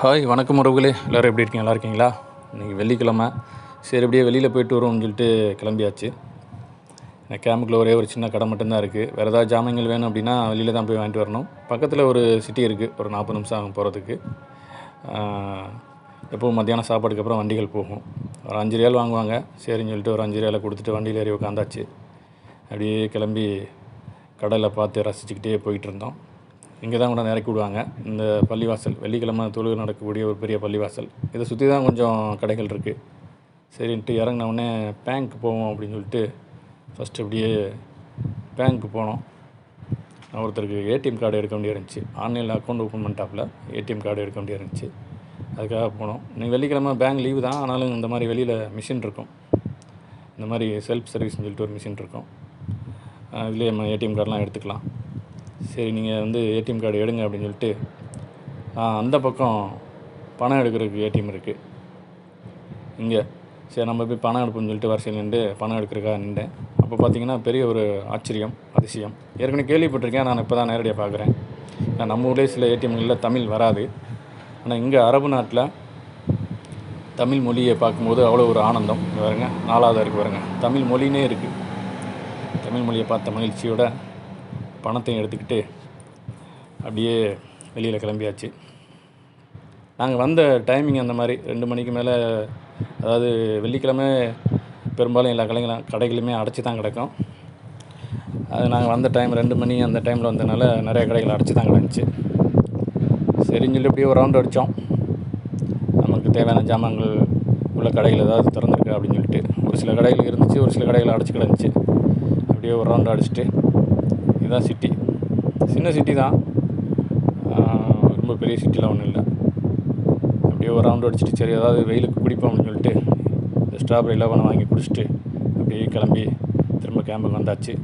Hi வணக்கம் உறவுகளே. எல்லோரும் எப்படி இருக்கீங்க? நல்லா இருக்கீங்களா? இன்றைக்கி வெள்ளிக்கிழமை. சரி அப்படியே வெளியில் போயிட்டு வருவோம்னு சொல்லிட்டு கிளம்பியாச்சு. எனக்கு கேம்புக்குள்ள ஒரே ஒரு சின்ன கடை மட்டும்தான் இருக்குது வேறு ஏதாவது ஜாமான்கள் வேணும் அப்படின்னா வெளியில் தான் போய் வாங்கிட்டு வரணும். பக்கத்தில் ஒரு சிட்டி இருக்குது ஒரு நாற்பது நிமிஷம் ஆகும் போகிறதுக்கு எப்போவும் மத்தியானம் சாப்பாடுக்கு அப்புறம் வண்டிகள் போகும். ஒரு அஞ்சு ரியால் வாங்குவாங்க. சரின்னு சொல்லிட்டு ஒரு அஞ்சு ரியாலை கொடுத்துட்டு வண்டியில் ஏறி உட்காந்தாச்சு அப்படியே கிளம்பி கடலை பார்த்து ரசிச்சுக்கிட்டே போயிட்டு இருந்தோம். இங்கே தான் கூட இறக்கி விடுவாங்க. இந்த பள்ளிவாசல் வெள்ளிக்கிழமை தொழுகை நடக்கக்கூடிய ஒரு பெரிய பள்ளிவாசல். இதை சுற்றி தான் கொஞ்சம் கடைகள் இருக்குது சரின்ட்டு இறங்கினவுடனே பேங்க் போவோம் அப்படின்னு சொல்லிட்டு ஃபஸ்ட்டு அப்படியே பேங்க்கு போனோம். ஒருத்தருக்கு ஏடிஎம் கார்டு எடுக்க வேண்டிய இருந்துச்சு. ஆன்லைனில் அக்கௌண்ட் ஓப்பன் பண்ணிட்டாப்பில் ஏடிஎம் கார்டு எடுக்க வேண்டிய இருந்துச்சு. அதுக்காக போனோம். நீங்கள் வெள்ளிக்கிழமை பேங்க் லீவு தான். ஆனாலும் இந்த மாதிரி வெளியில் மிஷின் இருக்கும். இந்த மாதிரி செல்ஃப் சர்வீஸ்னு சொல்லிட்டு ஒரு மிஷின் இருக்கும். இதிலே நம்ம ஏடிஎம் கார்டெலாம் எடுத்துக்கலாம். சரி நீங்கள் வந்து ஏடிஎம் கார்டு எடுங்க அப்படின்னு சொல்லிட்டு ஆ, அந்த பக்கம் பணம் எடுக்கிறதுக்கு ஏடிஎம் இருக்குது இங்கே. சரி நம்ம போய் பணம் எடுப்போம்னு சொல்லிட்டு வரிசையில் நின்று பணம் எடுக்கிறதுக்காக நின்றேன் அப்போ பார்த்தீங்கன்னா பெரிய ஒரு ஆச்சரியம் அதிசயம். ஏற்கனவே கேள்விப்பட்டிருக்கேன் நான் இப்போ தான் நேரடியாக பார்க்குறேன் ஏன்னா நம்ம ஊர்லேயே சில ஏடிஎம்களில் தமிழ் வராது. ஆனால் இங்கே அரபு நாட்டில் தமிழ் மொழியை பார்க்கும்போது அவ்வளோ ஒரு ஆனந்தம். வருங்க நாலாவது வரைக்கும் பாருங்க. தமிழ் மொழினே இருக்குது தமிழ் மொழியை பார்த்த மகிழ்ச்சியோட பணத்தையும் எடுத்துக்கிட்டு அப்படியே வெளியில் கிளம்பியாச்சு. நாங்கள் வந்த டைமிங் அந்த மாதிரி. ரெண்டு மணிக்கு மேலே அதாவது வெள்ளிக்கிழமை பெரும்பாலும் எல்லா கடைகளும் கடைகளுமே அடைச்சி தான் கிடக்கும். அது நாங்கள் வந்த டைம் ரெண்டு மணி அந்த டைமில் வந்ததுனால நிறைய கடைகள் அடைச்சி தான் கிடந்துச்சு. சரின்னு சொல்லி அப்படியே ஒரு ரவுண்ட் அடித்தோம் நமக்கு தேவையான ஜாமான்கள் உள்ள கடைகள் ஏதாவது திறந்துருக்கு அப்படின்னு சொல்லிட்டு ஒரு சில கடைகள் இருந்துச்சு ஒரு சில கடைகள் அடைச்சி கிடந்துச்சு. அப்படியே ஒரு ரவுண்ட் அடிச்சுட்டு இதுதான் சிட்டி சின்ன சிட்டி தான். ரொம்ப பெரிய சிட்டிலாம் ஒன்றும் இல்லை. அப்படியே ஒரு ரவுண்ட் அடிச்சுட்டு சரி ஏதாவது வெயிலுக்கு குடிப்போம் அப்படின்னு சொல்லிட்டு இந்த ஸ்ட்ராபெரி லெவனை வாங்கி குடிச்சிட்டு அப்படியே கிளம்பி திரும்ப கேம்புக்கு வந்தாச்சு.